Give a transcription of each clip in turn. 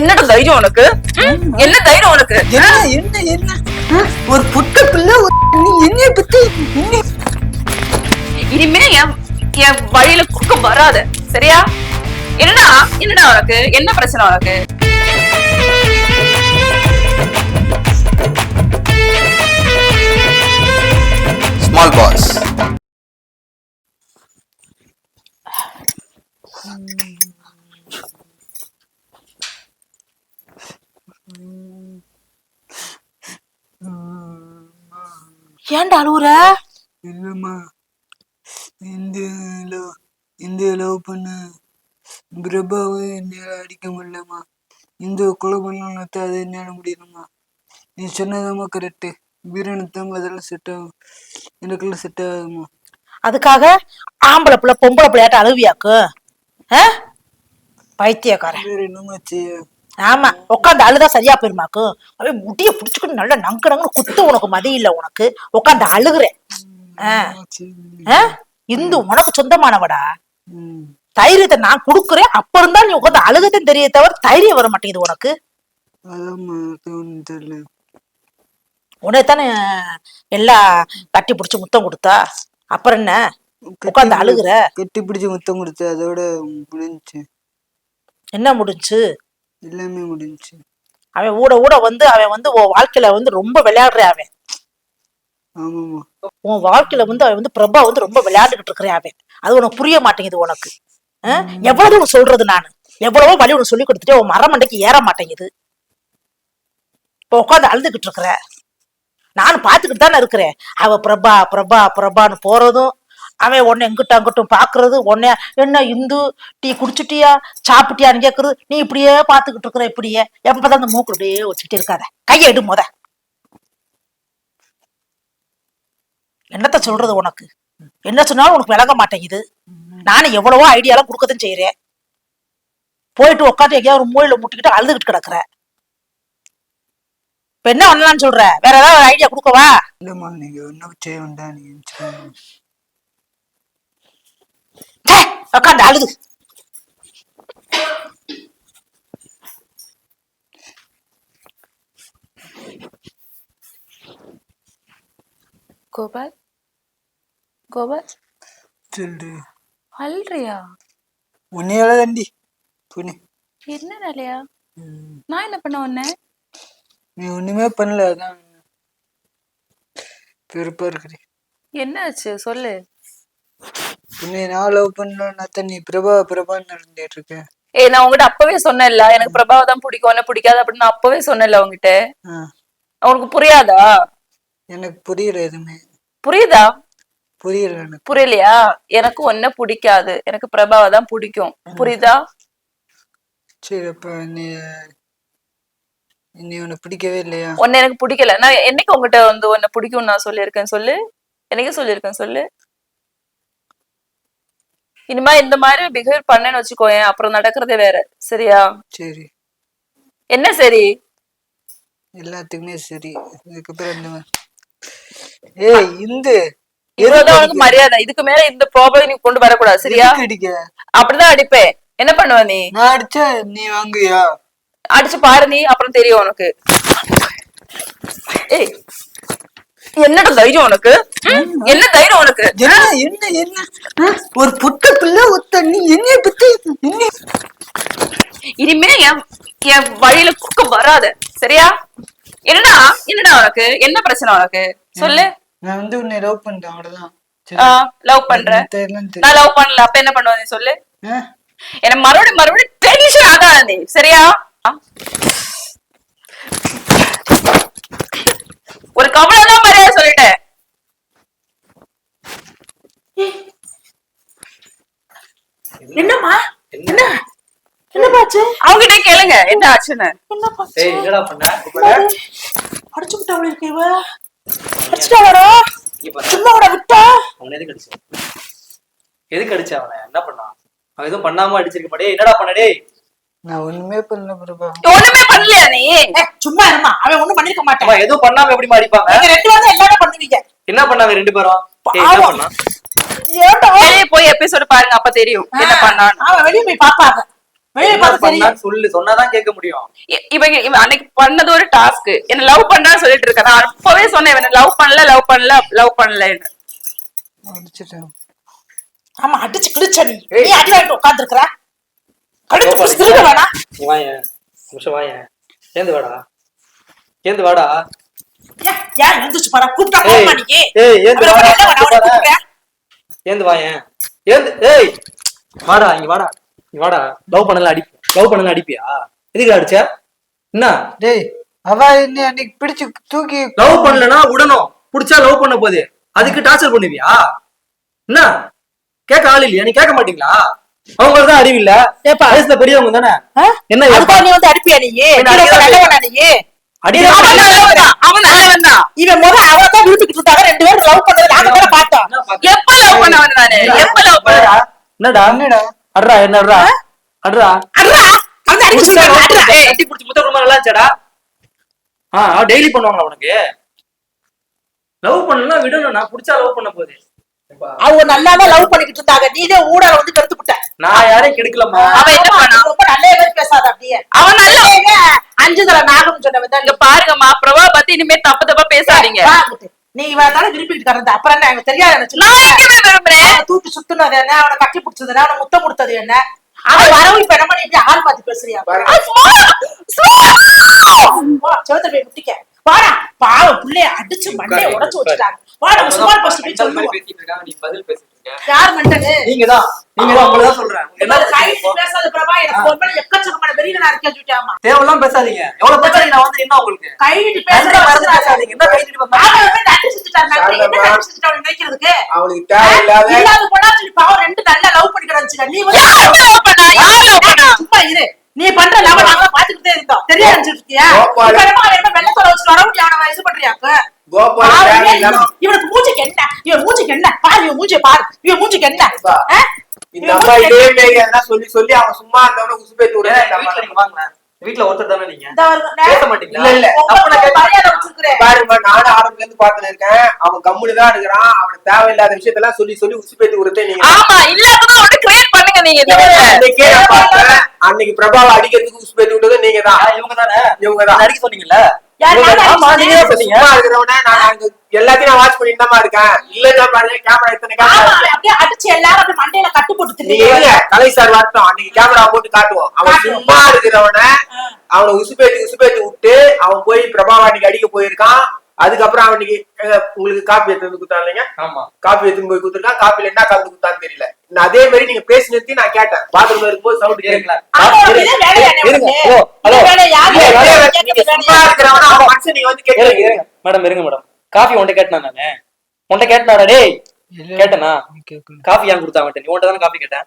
என்னடா தைரியம் உனக்கு? என்ன தைரியம் உனக்கு? என்ன என்ன என்ன? ஒரு புட்ட பிள்ளை என்னைய பத்தி என்ன இனிமே என் என் வழியில குறுக்க வராத. சரியா? என்னடா? என்னடா உனக்கு? என்ன பிரச்சனை உனக்கு? ஏன்டா அழுவுற? இல்லம்மா. இந்த இந்த லவ் பண்ண. பிரபாவை என்னால அடிக்க முடியலம்மா. இந்த கொலை பண்ணணும்னு அது என்னால முடியலம்மா. நீ சொன்னதாம்மா கரெக்டு வீரனுத்தான் அதெல்லாம் செட் ஆகும் எனக்கெல்லாம் செட் ஆகுமா அதுக்காக ஆம்பளை பிள்ளை பொம்பளை பிள்ளையாட்ட அழுவியாக்கு? பைத்தியக்காரன். செய்ய? ஆமா உட்காந்து அழுதா சரியா போயிருமாக்கு? அவன் முடிய புடிச்சுக்கிட்டு நல்லா நங்கு நங்குன்னு குத்து உனக்கு மதி இல்ல உனக்கு. உட்காந்து அழுகுறேன்? இந்து உனக்கு சொந்தமானவடா? தைரியத்தை நான் கொடுக்குறேன். அப்ப இருந்தா நீ உட்காந்து அழுகத்தையும் தெரிய தவிர தைரியம் வர மாட்டேங்குது உனக்கு. உடனே தானே எல்லாம் கட்டி பிடிச்சு முத்தம் கொடுத்தா? அப்புறம் என்ன? உட்காந்து அழுகுற? கட்டி பிடிச்சி முத்தம் கொடுத்து அதோட முடிஞ்சுச்சு. என்ன முடிஞ்சு எல்லாமே முடிஞ்சுச்சு. அவன் ஊட ஊட வந்து அவன் வந்து உன் வாழ்க்கையில வந்து ரொம்ப விளையாடுற அவன். உன் வாழ்க்கையில வந்து அவன் வந்து பிரபா வந்து ரொம்ப விளையாண்டுகிட்டு இருக்கிற அவன். அது உனக்கு புரிய மாட்டேங்குது உனக்கு? எவ்வளவு சொல்றது நானு? எவ்வளவோ வழி உனக்கு சொல்லி கொடுத்துட்டு உன் மரமண்டைக்கு ஏற மாட்டேங்குது. இப்ப உட்காந்து அழுதுகிட்டு இருக்கிற. நானும் பாத்துக்கிட்டு தானே இருக்கிறேன். அவ பிரபா பிரபா பிரபான்னு போறதும் அவன் உன்ன எங்கிட்ட அங்கிட்டும் பாக்குறது உன்ன என்ன இந்து டீ குடிச்சிட்டியா சாப்பிட்டியான்னு கேக்குறது நீ இப்படியே பாத்துக்கிட்டு இருக்கிற இப்படியே எப்பதான் அந்த மூக்கு இப்படியே வச்சுட்டு இருக்காத. கையை எடு முத. என்னத்த சொல்றது உனக்கு? என்ன சொன்னாலும் உனக்கு விளங்க மாட்டேங்குது. நானும் எவ்வளவோ ஐடியாலாம் கொடுக்கதான் செய்யறேன் போயிட்டு உட்காந்து எங்கேயாவது ஒரு மூலையில முட்டிக்கிட்டு அழுதுகிட்டு கிடக்குற. இப்ப என்ன பண்ணலாம்னு சொல்ற? வேற ஏதாவது ஐடியா கொடுக்கவா? இல்லம்மா நீங்க ஒன்றும் செய்ய வேண்டாம் நீங்க எந்திரிச்சுக்கோங்க. உட்காந்து அழுது. கோபால்? கோபால்? அல்றியா உன்னையால தாண்டி புனி என்ன வேலையா? நான் என்ன பண்ண உன்ன? நீ ஒண்ணுமே பண்ணல அதான். பெருப்பா இருக்கிற என்ன ஆச்சு சொல்லு. உன்னை நான் லவ் பண்ணலன்னா நீ பிரபா பிரபான்னு நடந்துட்டு இருக்க. ஏய் நான் உங்ககிட்ட அப்பவே சொன்னேன்ல. எனக்கு பிரபாவை தான் பிடிக்கும். உன்னை பிடிக்காது அப்படின்னு நான் அப்பவே சொன்னேன்ல உங்ககிட்ட உனக்கு புரியாதா? எனக்கு புரியல எதுவுமே. புரியுதா? புரியல புரியலையா? எனக்கு ஒன்ன பிடிக்காது. எனக்கு பிரபாவை தான் பிடிக்கும். புரியுதா? சரி அப்ப நீ நீ உன்னை பிடிக்கவே இல்லையா? உன்னை எனக்கு பிடிக்கல. நான் என்னைக்கு உங்ககிட்ட வந்து உன்னை பிடிக்கும் நான் சொல்லியிருக்கேன்? சொல்லு. என்னைக்கு சொல்லியிருக்கேன்? சொல்லு. இனிமே இந்த மாதிரி பிஹேவ் பண்ணேன்னு வச்சுக்கோயேன். அப்புறம் நடக்கிறதே வேற. சரியா? சரி. என்ன சரி? எல்லாத்துக்குமே சரி. இதுக்கப்புறம் ஏய் இந்து. மரியாதை. இதுக்கு மேல இந்த ப்ராப்ளம் நீ கொண்டு வரக்கூடாது. சரியா? அடிக்க? அப்படிதான் அடிப்பேன். என்ன பண்ணுவ நீ? நான் அடிச்சா நீ வாங்குவியா? அடிச்சு பாரு நீ. அப்புறம் தெரியும் உனக்கு. ஏய் என்னடா தைரியம் உனக்கு? என்ன உனக்கு என்ன என்ன என்ன? ஒரு புட்ட பிள்ளை ஒத்த நீ என்னைய பத்தி? என்ன இனிமே என் என் வழியில குறுக்க வராத. சரியா? என்னடா என்னடா உனக்கு? என்ன பிரச்சனை உனக்கு? சொல்லு. நான் வந்து உன்னை லவ் பண்ணிட்டேன் அவ்வளவுதான். லவ் பண்ற மத்த எல்லாம் தெரியும். நான் லவ் பண்ணல அப்ப என்ன பண்ணுவ நீ சொல்லு? எனக்கு மறுபடியும் மறுபடியும் டென்ஷன் ஆகாத நீ சரியா ஆ? ஒரு கவலை தான் மரியாதை சொல்லிட்டேன் என்னம்மா? என்ன? என்னப்பாச்சு அவங்கிட்ட கேளுங்க என்ன ஆச்சுன்னு. என்னப்பாச்சு ஏய் என்னடா பண்ண? அடிச்சு விட்டா அவளை இருக்க இவ அடிச்சுட்டாடா இங்க பாரு சும்மா அவட விட்டா? அவனை எதுக்கு அடிச்ச? எதுக்கு அடிச்ச அவனை? என்ன பண்ணான் அவன் எதுவும் பண்ணாம அடிச்சிருக்க மாட்டே என்னடா பண்ண டேய்? நான் ஒண்ணுமே பண்ணல பிரபா. ஒண்ணுமே பண்ணலையா நீ. சும்மா இருமா அவன் ஒண்ணும் பண்ணிருக்க மாட்டான். அவன் எதுவும் பண்ணாம எப்படிமா அடிப்பாங்க நீங்க ரெண்டு பேரும் எல்லாமே பண்ணுவீங்க. என்ன பண்ணாங்க ரெண்டு பேரும்? என்ன. பண்ணா? வெளியே போய் எபிசோடு பாருங்க அப்ப தெரியும் என்ன பண்ணான்னு. அவன் வெளியே போய் பாப்பாங்க வெளியே பார்த்து தெரியும். சொல்லு சொன்னாதான் கேட்க முடியும். இ- இவன் இவன் அன்னைக்கு பண்ணது ஒரு டாஸ்க் என்ன லவ் பண்றான்னு சொல்லிட்டு இருக்க. நான் அப்பவே சொன்னேன் இவன் லவ் பண்ணல லவ் பண்ணல லவ் பண்ணலன்னு. ஆமா அடிச்சு கிழிச்ச நீ. நீ அடி வாங்கிட்டு உட்காந்துருக்குற கடிச்சு பிடிச்சு நிமிஷம் ஏந்து வாடா. ஏந்து வாடா. ஏன் ஏன் எழுந்துச்சு பாரு கூப்பிட்டா ஏய், போக நீ ஏய், ஏந்து அப்புறம் வாடா, ஏந்து வாயேன். ஏந்து ஏய் வாடா இங்க வாடா இங்க வாடா. லவ் பண்ணல அடி லவ் பண்ணல அடிப்பியா? எதுக்கு அடிச்ச? என்ன? டேய் அவ என்ன அன்னைக்கு பிடிச்சு தூக்கி லவ் பண்ணலனா விடணும் புடிச்சா லவ் பண்ண போகுது அதுக்கு டார்ச்சர் பண்ணுவியா? என்ன? கேட்க ஆள் இல்லையா? நீ கேட்க மாட்டீங்களா? அவங்களுக்கு தான் அறிவு இல்ல. ஏப்பா. வயசுல பெரியவங்க தானே? என்ன அதுக்கா ஏப்பா? நீ வந்து அடிப்பியா நீ? நீ. ரொம்ப அவன். அவன் தான். இவன் முத அவ தான் விரும்பிக்கிட்டு இருந்தாங்க. ரெண்டு பேரும் லவ் பண்றது நாங்க தானே பார்த்தோம். எப்ப லவ் பண்ணவன் நானு? எப்ப லவ் பண்ண? என்னடா? என்னடா? என்னடா? அட்ரா என்ன அட்ரா அட்ரா ஏய், கட்டி பிடிச்சி முத்த குடும்பம் நல்லா இருந்துச்சாடா ஆ டெய்லி பண்ணுவாங்களா உனக்கு? லவ் பண்ணலாம் விடணும் நான் புடிச்சா லவ் பண்ண போகுது. அவங்க நல்லாதான் லவ் பண்ணிக்கிட்டு இருந்தாங்க. நீதே ஊடல வந்து கருத்து விட்ட நான் யாரையும் கெடுக்கலம்மா. அவன் என்ன ஆமா, பண்ணான்? ரொம்ப நல்ல பேர் பேசாத அப்படியே. அவன் நல்ல ஏங்க, அஞ்சு தலை நாகம் சொன்னவன் தான்? இங்க பாருங்கம்மா பிரபா பத்தி இனிமே தப்பு தப்பா பேசாதீங்க. நீ இவன் தானே விரும்பிட்டு கிடந்த அப்புறம் என்ன எனக்கு தெரியாது நினைச்சு தூக்கி சுத்துனது என்ன? அவனை கட்டி பிடிச்சது என்ன? அவனை முத்தம் கொடுத்தது என்ன? அவன் வரவு இப்ப என்ன பண்ணி இப்படி ஆள் பார்த்து பேசுறியா? செவத்த போய் முட்டிக்க வாடா. பாவம் புள்ளைய அடிச்சு மண்டைய உடைச்சு வச்சுட்டாங்க. வாடா சுமார் பஸ்ட் போய் சொல்லுவோம் நீ பதில் பேசிட்டு இருக்க. யார் மண்டனு நீங்க தான் நீங்க தான் உங்களை தான் சொல்றேன் என்ன பேசாத பிரபா எனக்கு ஒரு மேல எக்கச்சக்கமான வெறியில நான் இருக்கேன் சொல்லிட்டாமா? தேவையெல்லாம் பேசாதீங்க. எவ்வளவு பேசாதீங்க நான் வந்து என்ன உங்களுக்கு? கைட்டு நன்றி மறந்து பேசுறாங்க பேசாதீங்க. என்ன வந்தா அவன் வந்து நன்றி செஞ்சுட்டான் நன்றி. என்ன நன்றி செஞ்சுட்டான் நினைக்கிறதுக்கு? அவளுக்கு தேவையில்லாத இல்லாத போனா சொல்லி பாவம் ரெண்டு நல்லா லவ் பண்ணி கிடந்துச்சு நீ வந்து பண்ணா? யார் பண்ணா? சும்மா இரு. நீ பண்ற லவ் நாங்க பாத்துக்கிட்டே இருந்தோம் தெரிய நினைச்சிட்டு இருக்கியா கோபால். இப்ப என்னமோ அவன் என்ன வெள்ளத்தோட வச்சு வர முடியும் அவனை இது பண்றியாக்கு இவனுக்கு மூஞ்சிக்கு என்ன? இவன் மூஞ்சிக்கு என்ன? பாரு இவன் மூஞ்சிய பாரு. இவன் மூஞ்சிக்கு என்ன? இந்த அம்மா இதே சொல்லி சொல்லி அவன் சும்மா இருந்தவன உசுப்பேத்தி ஏன் விடுறேன் வாங்க வீட்டுல ஒருத்தர் தானே நீங்க. பேச மாட்டீங்களா? இல்ல, இல்ல. பாருமா நானும் ஆரம்பத்துல இருந்து இருக்கேன். அவன் கம்முனு தான் இருக்கிறான். அவனுக்கு தேவையில்லாத விஷயத்தெல்லாம் சொல்லி சொல்லி உசுப்பேத்தி விடுறதே நீங்க. ஆமா பண்ணுங்க நீங்க. அன்னைக்கே நான் பார்த்தேன் அன்னைக்கு பிரபாவை அடிக்கிறதுக்கு உசுப்பேத்தி விட்டது நீங்க தான். இவங்க தானே? இவங்க தான். நடிக்க சொன்னீங்கல்ல? எல்லாத்தையும் நான் வாட்ச் பண்ணிட்டு தான் இருக்கேன். இல்லன்னா பாருங்க கேமரா எத்தனை கேமரா அப்படியே அடிச்சு எல்லாரும் அப்படியே மண்டையில கட்டு போட்டு கலை சார் வரட்டும். அன்னைக்கு கேமரா போட்டு காட்டுவோம். அவன். சும்மா இருக்கிறவன அவனை உசுப்பேத்தி உசுப்பேத்தி விட்டு அவன் போய் பிரபாவா அன்னைக்கு அடிக்க போயிருக்கான். அதுக்கப்புறம் அவனுக்கு உங்களுக்கு காப்பி எடுத்து வந்து கொடுத்தான் இல்லைங்க? ஆமா. காப்பி எடுத்து போய் கொடுத்துருக்கான். காப்பில என்ன கலந்து கொடுத்தான்னு தெரியல. நான் அதே மாதிரி நீங்க பேசி நிறுத்தி நான் கேட்டேன். பாத்ரூம்ல இருக்கும்போது சவுண்ட் கேட்கல ஆமா, உனக்கு இதே வேலையா என்ன இருங்க. உனக்கு? ஓ, இதே ஹலோ. வேலையா? யாரு இல்ல, வேலையா? வேலையா? நீங்க கேட்கறது சும்மா வேலையா? இருக்கிறவன அவன் மனுஷன் நீங்க வந்து இருங்க, கேட்கறீங்க இருங்க. மேடம் இருங்க மேடம். காஃபி உன்ட்ட கேட்டனா நானு? உன்ட்ட கேட்டனாடா டேய். கேட்டனா? காஃபி ஏன் கொடுத்தா அவன்ட்ட நீ உன்ட்ட தானே காஃபி கேட்டேன்?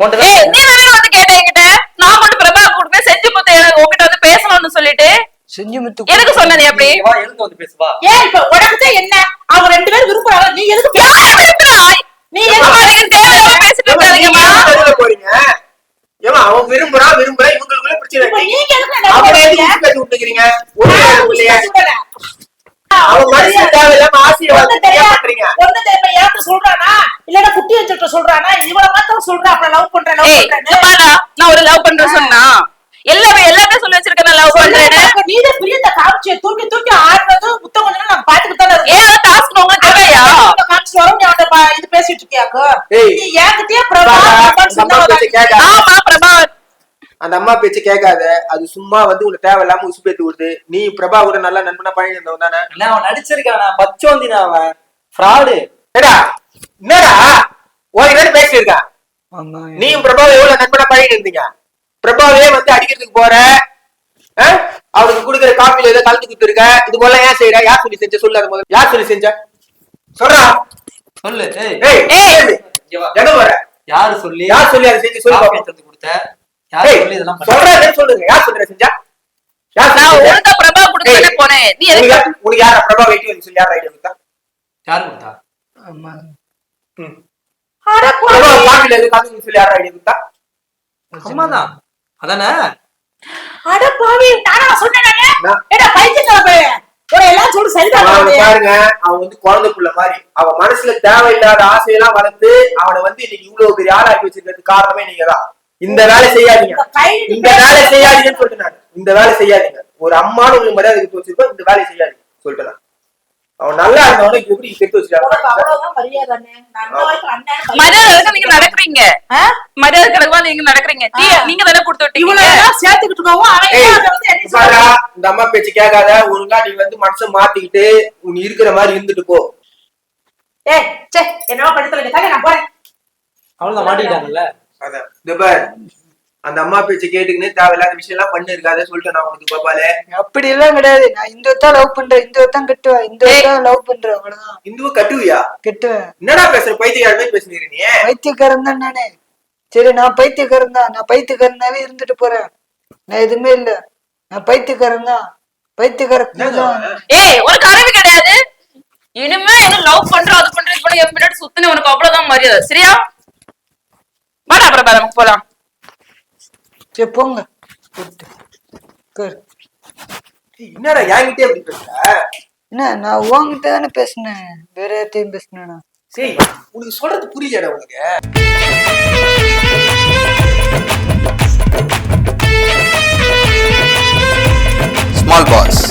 உன்ட்ட நீ வந்து கேட்ட என்கிட்ட? நான் மட்டும் பிரபா கொடுப்பேன் செஞ்சு எனக்கு உன்கிட்ட வந்து பேசணும்னு சொல்லிட்டு. செஞ்சு முத்து எதுக்கு சொன்ன நீ அப்படி? வா எதுக்கு வந்து பேசுவா ஏன் இப்ப தான் என்ன? அவங்க ரெண்டு பேரும் விரும்புறாங்க நீ எதுக்கு விரும்புறா? நீ எதுக்கு எனக்கு தேவையில்லாம பேசிட்டு இருக்காதீங்கம்மா. போறீங்க? ஏமா அவன் விரும்புறான் விரும்புறான் இவங்களுக்குள்ள பிரச்சனை இப்ப இருக்கு. நீங்க எதுக்கு நினைக்கிறீங்க? எதுக்கு உசுப்பேத்தி விட்டுக்கிறீங்க? ஒரு நான் நேரம் உங்க இல்லையா? அவன் மனசுல தேவையில்லாம ஆசையை வந்து தெரியா- பண்றீங்க. ஒண்ணு தெரியுமா, ஏன்ட்ட சொல்றானா? இல்லன்னா குட்டி வச்சுட்டு சொல்றானா? இவளை மாத்திரம் சொல்றா அப்புறம் லவ் பண்றேன் லவ் பண்றேன்னு. நான் ஒரு லவ் பண்றேன் சொன்னா. எல்லாமே எல்லாத்தையும் சொல்லி வச்சிருக்கேன் லவ் பண்றேன்னு. நீதான் பிரியத்தை காமிச்சு தூக்கி தூக்கி ஆடுறது முத்தம் கொஞ்சம் நான் பாத்துக்கிட்டு தானே. ஏன் டாஸ்க் உங்களுக்கு தேவையா காமிச்சு வரும், நீ அவன்கிட்ட பா- இது பேசிட்டு இருக்கியாக்கு? நீ என்கிட்டயே பிரபா. ஆமா பிரபா. அந்த அம்மா பேச்சு கேட்காத. அது சும்மா வந்து உனக்கு தேவையில்லாம உசுப்பேத்தி விடுது நீ பிரபா கூட நல்லா நண்பனா பழகி இருந்தவன் தானே அவன் நடிச்சிருக்கான்? பச்சோந்தினா அவன். ஃப்ராடு ஏடா என்னடா? ஓய் நேரம் பேசிட்டு இருக்கான் நீயும் பிரபாவை எவ்வளவு நண்பனா பழகி இருந்தீங்க? பிரபாவே வந்து அடிக்கிறதுக்கு போற? அவனுக்கு கொடுக்குற காப்பில ஏதோ கலந்து கொடுத்துருக்க இது போல ஏன் செய்யற யார் சொல்லி செஞ்ச? சொல்லு அது முதல்ல. யார் சொல்லி செஞ்ச? சொல்றா. சொல்லு. ஏய். ஏய் ஏய். இங்க வா. எங்க போற யாரு சொல்லி? யார் சொல்லி அதை செஞ்சு? சொல்லு. எடுத்து கொடுத்த? யாரு சொல்லி இதெல்லாம் சொல்றா சொல்லுங்க. யார் சொல்ற செஞ்சா? பிரபா கொடுத்தே ஏய், போனேன். நீ உனக்கு எதுக்கு யார்- உனக்கு யாரா பிரபா வெயிட்டி வந்து சொல்லி யார் ஐடியா கொடுத்தா? யாரு கொடுத்தா? ம். அட பிரபா பாவி. காப்பில ஏதோ கலந்து சொல்லி யார் ஐடியா கொடுத்தா? அம்மாதான் அதானே? அட பாவி, நானா சொன்னேன் நானு? நான்- ஏடா, பைத்தியக்கார ஒரு எல்லாம் சொல்லி சரிதான் அவன் அவனுடைய. பாருங்க. அவன் வந்து குழந்தை புள்ள மாதிரி. அவன் மனசுல தேவையில்லாத ஆசையெல்லாம் வளர்த்து அவனை வந்து இன்னைக்கு இவ்வளவு பெரிய ஆளாக்கி வச்சிருக்கிறது காரணமே நீங்க தான் இந்த வேலை செய்யாதீங்க. இந்த வேலை செய்யாதீங்கன்னு சொல்லிட்டு நான் இந்த வேலை செய்யாதீங்க. ஒரு அம்மானு உங்களுக்கு மரியாதை வச்சிருக்கோம் இந்த வேலையை செய்யாதீங்க. சொல்லிட்டு அவன் நல்லா இருந்தவன எப்படி கெட்டு வச்சிருக்காங்க மரியாதை நீங்க நடக்கிறீங்க? மரியாதை கிடக்குவா நீங்க நடக்கிறீங்க. டீ நீங்க தானே கொடுத்து விட்டீங்க. இவ்வளவு சேர்த்துக்கிட்டு? இந்த அம்மா பேச்சு கேட்காத. ஒழுங்கா நீ வந்து மனசை மாத்திக்கிட்டு நீ இருக்கிற மாதிரி இருந்துட்டு போ. ஏய், சே, என்னவோ படித்து வைக்க தானே நான் போறேன். அவ்வளவுதான் மாட்டிக்கிட்டாங்கல்ல? அதான். அந்த அம்மா பேச்சு கேட்டுக்கின்னு தேவையில்லாத விஷயம் எல்லாம் பண்ணி இருக்காத சொல்லிட்டு நான் உனக்கு பாப்பாலே அப்படி எல்லாம் கிடையாது. நான் இந்த தான் லவ் பண்றேன். இந்த தான் கட்டுவேன். இந்த தான் லவ் பண்றேன். அவ்வளவுதான். இந்துவ கட்டுவியா? கட்டுவேன். என்னடா பேசுற? பைத்தியக்காரமே பேசுனீங்க நீ? பைத்தியக்காரன் தான் நானே. சரி நான் பைத்தியக்காரன் தான். நான் பைத்தியக்காரனாவே இருந்துட்டு போறேன். நான் எதுவுமே இல்ல. நான் பைத்தியக்காரன் தான். பைத்தியக்காரன் ஏய் உனக்கு அறிவு கிடையாது? இனிமே என்ன லவ் பண்ற அது பண்ற இது பண்ண என் பின்னாடி சுத்தின உனக்கு அவ்வளவுதான் மரியாதை. சரியா? வாடா அப்புறம் நமக்கு போலாம். சரி போங்க. என்னடா என்கிட்டே அப்படி பேசுற? என்ன நான் உங்ககிட்ட தானே பேசினேன். வேற யார்ட்டையும் பேசினேனா? சரி உனக்கு சொல்றது புரியலடா உனக்கு. Small pass